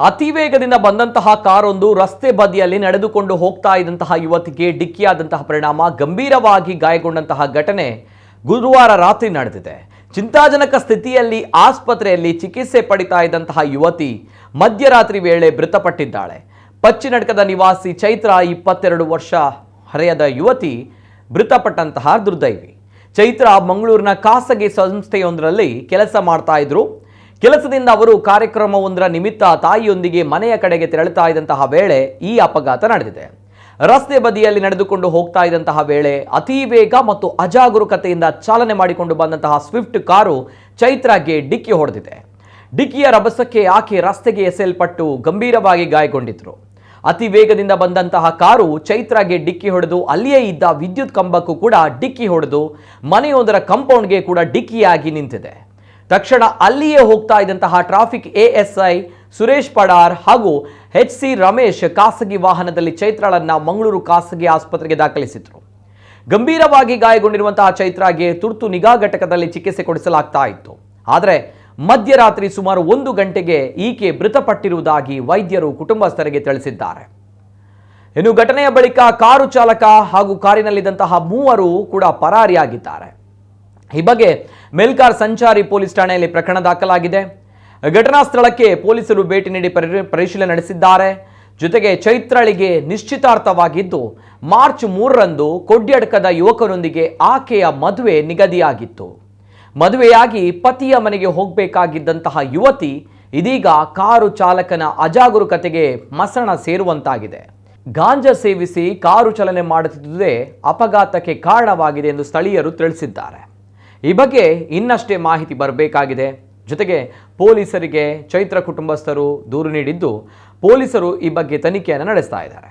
ಅತಿ ವೇಗದಿಂದ ಬಂದಂತಹ ಕಾರೊಂದು ರಸ್ತೆ ಬದಿಯಲ್ಲಿ ನಡೆದುಕೊಂಡು ಹೋಗ್ತಾ ಇದ್ದಂತಹ ಯುವತಿಗೆ ಡಿಕ್ಕಿಯಾದಂತಹ ಪರಿಣಾಮ, ಗಂಭೀರವಾಗಿ ಗಾಯಗೊಂಡಂತಹ ಘಟನೆ ಗುರುವಾರ ರಾತ್ರಿ ನಡೆದಿದೆ. ಚಿಂತಾಜನಕ ಸ್ಥಿತಿಯಲ್ಲಿ ಆಸ್ಪತ್ರೆಯಲ್ಲಿ ಚಿಕಿತ್ಸೆ ಪಡಿತಾ ಇದ್ದಂತಹ ಯುವತಿ ಮಧ್ಯರಾತ್ರಿ ವೇಳೆ ಮೃತಪಟ್ಟಿದ್ದಾಳೆ. ಪಚ್ಚಿನಡ್ಕದ ನಿವಾಸಿ ಚೈತ್ರ, ಇಪ್ಪತ್ತೆರಡು ವರ್ಷ ಹರೆಯದ ಯುವತಿ ಮೃತಪಟ್ಟಂತಹ ದುರ್ದೈವಿ. ಚೈತ್ರ ಮಂಗಳೂರಿನ ಖಾಸಗಿ ಸಂಸ್ಥೆಯೊಂದರಲ್ಲಿ ಕೆಲಸ ಮಾಡ್ತಾ ಇದ್ರು. ಕೆಲಸದಿಂದ ಅವರು ಕಾರ್ಯಕ್ರಮವೊಂದರ ನಿಮಿತ್ತ ತಾಯಿಯೊಂದಿಗೆ ಮನೆಯ ಕಡೆಗೆ ತೆರಳುತ್ತಾ ಇದ್ದಂತಹ ವೇಳೆ ಈ ಅಪಘಾತ ನಡೆದಿದೆ. ರಸ್ತೆ ಬದಿಯಲ್ಲಿ ನಡೆದುಕೊಂಡು ಹೋಗ್ತಾ ಇದ್ದಂತಹ ವೇಳೆ ಅತಿ ವೇಗ ಮತ್ತು ಅಜಾಗರೂಕತೆಯಿಂದ ಚಾಲನೆ ಮಾಡಿಕೊಂಡು ಬಂದಂತಹ ಸ್ವಿಫ್ಟ್ ಕಾರು ಚೈತ್ರಾಗೆ ಡಿಕ್ಕಿ ಹೊಡೆದಿದೆ. ಡಿಕ್ಕಿಯ ರಭಸಕ್ಕೆ ಆಕೆ ರಸ್ತೆಗೆ ಎಸೆಯಲ್ಪಟ್ಟು ಗಂಭೀರವಾಗಿ ಗಾಯಗೊಂಡಿದ್ರು. ಅತಿ ವೇಗದಿಂದ ಬಂದಂತಹ ಕಾರು ಚೈತ್ರಾಗೆ ಡಿಕ್ಕಿ ಹೊಡೆದು ಅಲ್ಲಿಯೇ ಇದ್ದ ವಿದ್ಯುತ್ ಕಂಬಕ್ಕೂ ಕೂಡ ಡಿಕ್ಕಿ ಹೊಡೆದು ಮನೆಯೊಂದರ ಕಂಪೌಂಡ್ಗೆ ಕೂಡ ಡಿಕ್ಕಿಯಾಗಿ ನಿಂತಿದೆ. ತಕ್ಷಣ ಅಲ್ಲಿಯೇ ಹೋಗ್ತಾ ಇದ್ದಂತಹ ಟ್ರಾಫಿಕ್ ಎಎಸ್ಐ ಸುರೇಶ್ ಪಡಾರ್ ಹಾಗೂ ಎಚ್ ಸಿ ರಮೇಶ್ ಖಾಸಗಿ ವಾಹನದಲ್ಲಿ ಚೈತ್ರಾಳನ್ನ ಮಂಗಳೂರು ಖಾಸಗಿ ಆಸ್ಪತ್ರೆಗೆ ದಾಖಲಿಸಿದ್ರು. ಗಂಭೀರವಾಗಿ ಗಾಯಗೊಂಡಿರುವಂತಹ ಚೈತ್ರಾಗೆ ತುರ್ತು ನಿಗಾ ಘಟಕದಲ್ಲಿ ಚಿಕಿತ್ಸೆ ಕೊಡಿಸಲಾಗ್ತಾ ಇತ್ತು. ಆದರೆ ಮಧ್ಯರಾತ್ರಿ ಸುಮಾರು ಒಂದು ಗಂಟೆಗೆ ಈಕೆ ಮೃತಪಟ್ಟಿರುವುದಾಗಿ ವೈದ್ಯರು ಕುಟುಂಬಸ್ಥರಿಗೆ ತಿಳಿಸಿದ್ದಾರೆ. ಇನ್ನು ಘಟನೆಯ ಬಳಿಕ ಕಾರು ಚಾಲಕ ಹಾಗೂ ಕಾರಿನಲ್ಲಿದ್ದಂತಹ ಮೂವರು ಕೂಡ ಪರಾರಿಯಾಗಿದ್ದಾರೆ. ಈ ಬಗ್ಗೆ ಮೆಲ್ಕಾರ್ ಸಂಚಾರಿ ಪೊಲೀಸ್ ಠಾಣೆಯಲ್ಲಿ ಪ್ರಕರಣ ದಾಖಲಾಗಿದೆ. ಘಟನಾ ಸ್ಥಳಕ್ಕೆ ಪೊಲೀಸರು ಭೇಟಿ ನೀಡಿ ಪರಿ- ಪರಿಶೀಲನೆ ನಡೆಸಿದ್ದಾರೆ. ಜೊತೆಗೆ ಚೈತ್ರಳಿಗೆ ನಿಶ್ಚಿತಾರ್ಥವಾಗಿದ್ದು, ಮಾರ್ಚ್ ಮೂರರಂದು ಕೊಡ್ಯಡ್ಕದ ಯುವಕರೊಂದಿಗೆ ಆಕೆಯ ಮದುವೆ ನಿಗದಿಯಾಗಿತ್ತು. ಮದುವೆಯಾಗಿ ಪತಿಯ ಮನೆಗೆ ಹೋಗಬೇಕಾಗಿದ್ದಂತಹ ಯುವತಿ ಇದೀಗ ಕಾರು ಚಾಲಕನ ಅಜಾಗರೂಕತೆಗೆ ಮಸಣ ಸೇರುವಂತಾಗಿದೆ. ಗಾಂಜಾ ಸೇವಿಸಿ ಕಾರು ಚಲನೆ ಮಾಡುತ್ತಿದ್ದುದೇ ಅಪಘಾತಕ್ಕೆ ಕಾರಣವಾಗಿದೆ ಎಂದು ಸ್ಥಳೀಯರು ತಿಳಿಸಿದ್ದಾರೆ. ಈ ಬಗ್ಗೆ ಇನ್ನಷ್ಟೇ ಮಾಹಿತಿ ಬರಬೇಕಾಗಿದೆ. ಜೊತೆಗೆ ಪೊಲೀಸರಿಗೆ ಚೈತ್ರ ಕುಟುಂಬಸ್ಥರು ದೂರು ನೀಡಿದ್ದು ಪೊಲೀಸರು ಈ ಬಗ್ಗೆ ತನಿಖೆಯನ್ನು ನಡೆಸ್ತಾ ಇದ್ದಾರೆ.